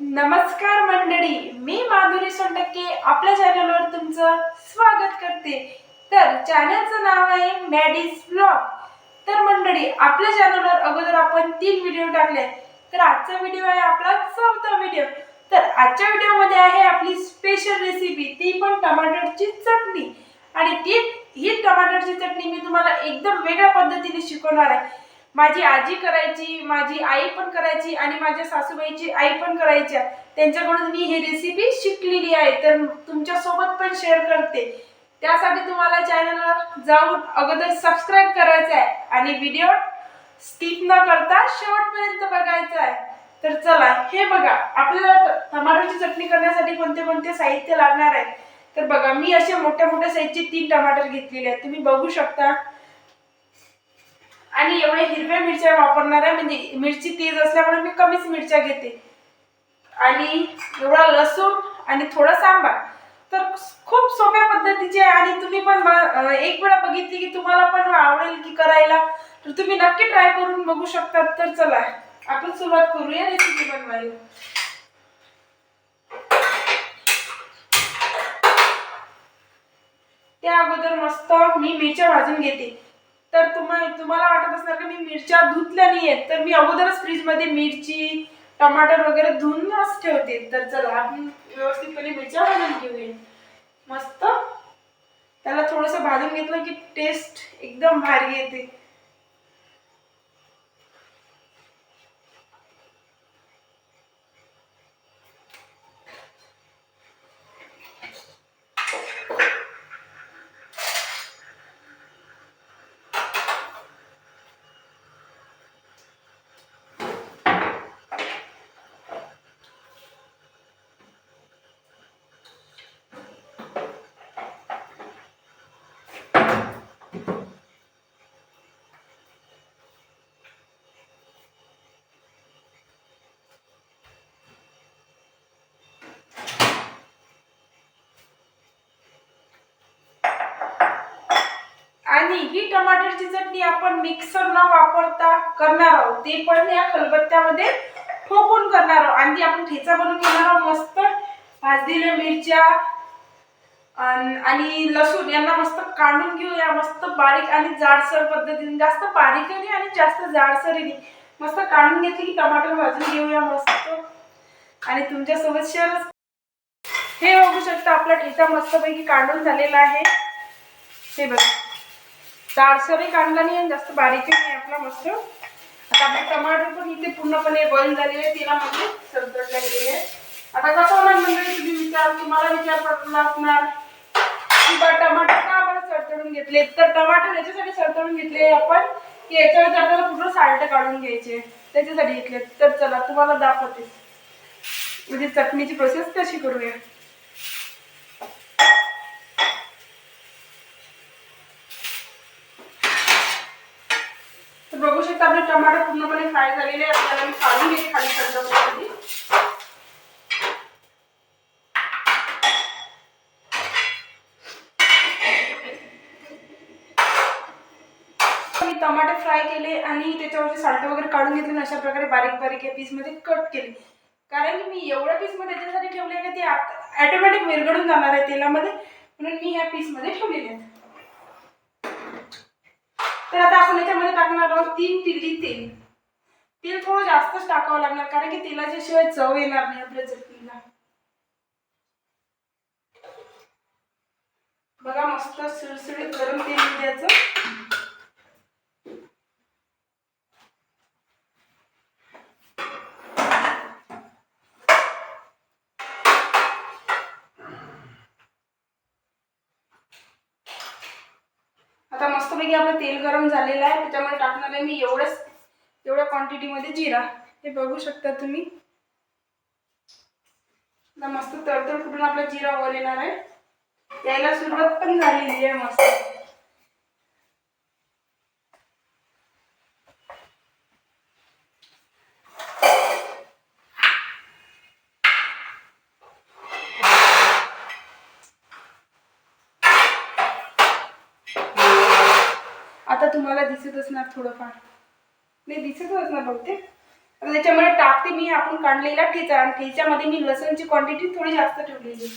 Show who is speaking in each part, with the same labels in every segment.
Speaker 1: नमस्कार मंडळी मी माधुरी सोनटक्के आपल्या चॅनलवर तुमचं स्वागत करते. तर चॅनलचं नाव आहे मॅडीज ब्लॉग तर मंडळी आपल्या चॅनलवर अगोदर आपण तीन व्हिडिओ टाकले. तर आजचा व्हिडिओ आहे आपला चौथा व्हिडिओ तर आजच्या व्हिडिओमध्ये आहे आपली स्पेशल रेसिपी ती पण टमाटरची चटणी. आणि ती ही टमाटरची चटणी मी तुम्हाला एकदम वेगळ्या पद्धतीने शिकवणार आहे. माझी आजी करायची माझी आई पण करायची आणि माझ्या सासूबाईची आई पण करायच्या. त्यांच्याकडून मी ही रेसिपी शिकलेली आहे तर तुमच्यासोबत पण शेअर करते. त्यासाठी तुम्हाला चॅनलवर जाऊन अगोदर सबस्क्राईब करायचं आहे आणि व्हिडिओ स्किप न करता शेवटपर्यंत बघायचा आहे. तर चला हे बघा आपल्याला टमाटरची चटणी करण्यासाठी कोणते कोणते साहित्य लागणार आहे? तर बघा मी असे मोठ्या मोठ्या साईजचे तीन टमाटर घेतलेले आहेत. तुम्ही बघू शकता. आणि एवढ्या हिरव्या मिरच्या वापरणार आहे म्हणजे मिरची तेज असल्यामुळे मी कमीच मिरच्या घेते. आणि एवढा लसूण आणि थोडा सांबार. तर खूप सोप्या पद्धतीचे आहे आणि तुम्ही पण एक वेळा बघितली की तुम्हाला पण आवडेल की करायला. तर तुम्ही नक्की ट्राय करून बघू शकता. तर चला आपण सुरुवात करूया रेसिपी बनवायला. त्या अगोदर मस्त मी मिरच्या भाजून घेते. तर तुम्हाला तुम्हाला वाटत असणार की मी मिरच्या धुतल्या नाही आहेत तर मी अगोदरच फ्रीजमध्ये मिरची टमाटर वगैरे धुवूनच ठेवते. तर चला आपण व्यवस्थितपणे मिरच्या भाजून घेऊया. मस्त. त्याला थोडंसं भाजून घेतलं की टेस्ट एकदम भारी येते. आणि ही टमाटरची चटणी आपण मिक्सर न वापरता करणार आहोत. ते पण या खलबत्त्यामध्ये ठोकून करणार आहोत. आणि आपण ठेचा बनवून घेणार आहोत. मस्त भाजलेल्या मिरच्या आणि लसूण यांना मस्त काढून घेऊया. मस्त बारीक आणि जाडसर पद्धतीने. जास्त बारीक नाही आणि जास्त जाडसरीने मस्त काढून घेतली की टमाटर भाजून घेऊया मस्त. आणि तुमच्यासोबत शेअर हे बघू शकता आपला ठेचा मस्तपैकी काढून झालेला आहे. हे बघा. जाडसरही कांदा नाही आणि जास्त बारीकही नाही आपला मस्त. आता आपले टमाटर पण इथे पूर्णपणे बॉईल झालेले तेलामध्ये सरतडल्या गेलेले आहे आता कसं होणार म्हणजे तुम्ही विचार तुम्हाला विचार पडला असणार की बा टमाटर का आपण सरतडून घेतले? तर टमाटर याच्यासाठी सरतडून घेतले आपण की याच्यावर आपल्याला पूर्ण साल्ट काढून घ्यायचे त्याच्यासाठी घेतले. तर चला तुम्हाला दाखवते. म्हणजे चटणीची प्रोसेस कशी करूया तर बघू शकता आपले टमाटर पूर्णपणे फ्राय झालेले आहे आपल्याला मी काढून घेते खाली सरतडण्यासाठी मी टमाटे फ्राय केले आणि त्याच्यावरचे साल्ट वगैरे काढून घेतले आणि अशा प्रकारे बारीक बारीक या पीसमध्ये कट केले. कारण की मी एवढ्या पीसमध्ये त्याच्यासाठी ठेवले का ते ऑटोमॅटिक विरघळून जाणार आहे तेलामध्ये. म्हणून मी ह्या पीसमध्ये ठेवलेले आहेत. तर आता आपण याच्यामध्ये टाकणार आहोत तीन पिल्ली तेल. तेल थोडं जास्तच टाकावं लागणार कारण की तेलाच्या शिवाय चव येणार नाही आपल्या चटणीला. बघा मस्त सुळसुळीत गरम तेल द्यायचं आता मस्तपैकी आपलं तेल गरम झालेलं आहे. त्याच्यामुळे टाकणार आहे मी एवढंच एवढ्या क्वांटिटीमध्ये जिरा. हे बघू शकता तुम्ही. मस्त तडतड कुठून आपला जिरा वर येणार आहे. यायला सुरुवात पण झालेली आहे मस्त. आता तुम्हाला दिसत असणार थोडंफार. नाही दिसत असणार बहुतेक. त्याच्यामुळे टाकते मी आपण काढलेला ठेचा आणि ठेच्यामध्ये मी लसणची क्वांटिटी थोडी जास्त ठेवलेली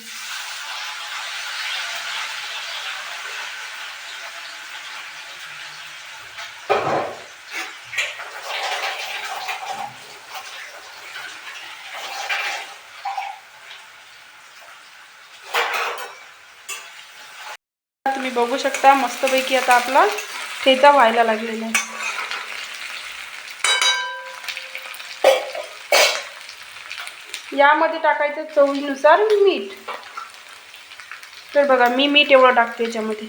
Speaker 1: तुम्ही बघू शकता मस्तपैकी आता आपला ठेचा व्हायला लागलेला आहे. यामध्ये टाकायचं चवीनुसार मीठ. तर बघा मी मीठ एवढं टाकते याच्यामध्ये.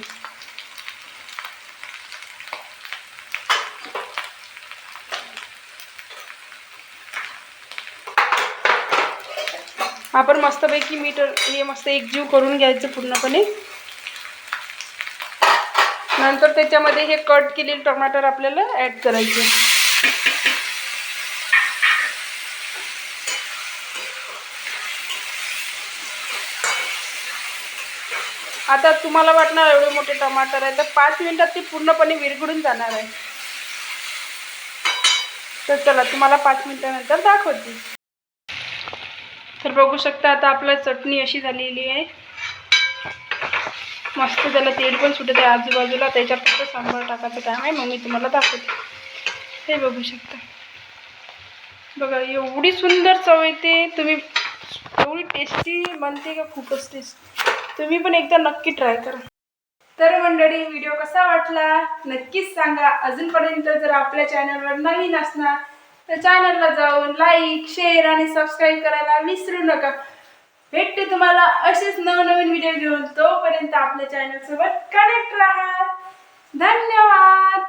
Speaker 1: आपण मस्तपैकी मीठ हे मस्त एकजीव करून घ्यायचं पूर्णपणे. नंतर त्याच्यामध्ये हे कट केलेले टमाटर आपल्याला ॲड करायचे. आता तुम्हाला वाटणार एवढे मोठे टमाटर आहे तर पाच मिनिटात ते पूर्णपणे विरघळून जाणार आहे. तर चला तुम्हाला पाच मिनिटानंतर दाखवते. तर बघू शकता आता आपला चटणी अशी झालेली आहे. मस्त त्याला तेल पण सुटत आहे आजूबाजूला त्याच्यात फक्त सांबार टाकायचं काम आहे मग मी तुम्हाला दाखवते. हे बघू शकता. बघा एवढी सुंदर चव येते तुम्ही एवढी टेस्टी बनते का? खूपच टेस्ट तुम्ही पण एकदा नक्की ट्राय करा. तर मंडळी व्हिडिओ कसा वाटला? नक्कीच सांगा. अजूनपर्यंत जर आपल्या चॅनलवर नवीन असणार तर चॅनलला जाऊन लाईक शेअर आणि सबस्क्राईब करायला विसरू नका. भेटते तुम्हाला असेच नवनवीन व्हिडिओ घेऊन तोपर्यंत आपल्या चॅनल सोबत कनेक्ट राहा. धन्यवाद.